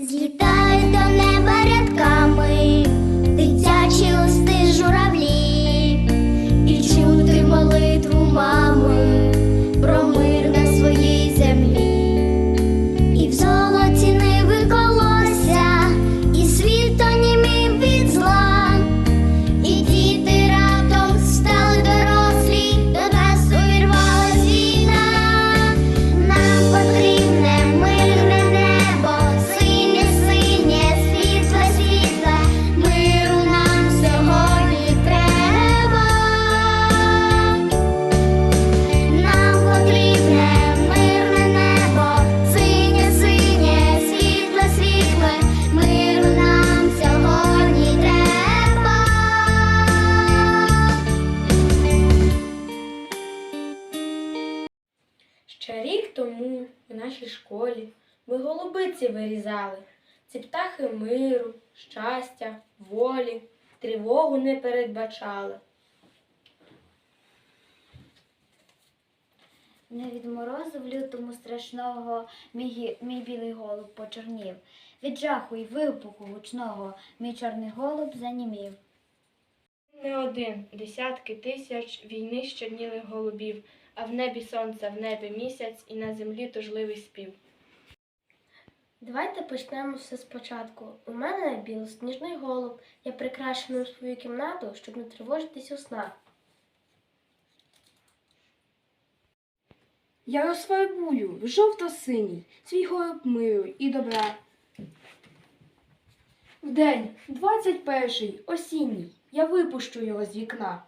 Злітають до неба Ще рік тому у нашій школі ми голубиці вирізали. Ці птахи миру, щастя, волі, тривогу не передбачали. Не від морозу в лютому страшного мій, мій білий голуб почорнів. Від жаху й вибуху гучного мій чорний голуб занімів. Не один, десятки тисяч війни щоднілих голубів, а в небі сонце, в небі місяць і на землі тужливий спів. Давайте почнемо все спочатку. У мене білосніжний голуб. Я прикрашений свою кімнату, щоб не тривожитись у снах. Я розфарбую в жовто-синій свій голуб миру і добра. Вдень, 21-й, осінній, я випущу його з вікна.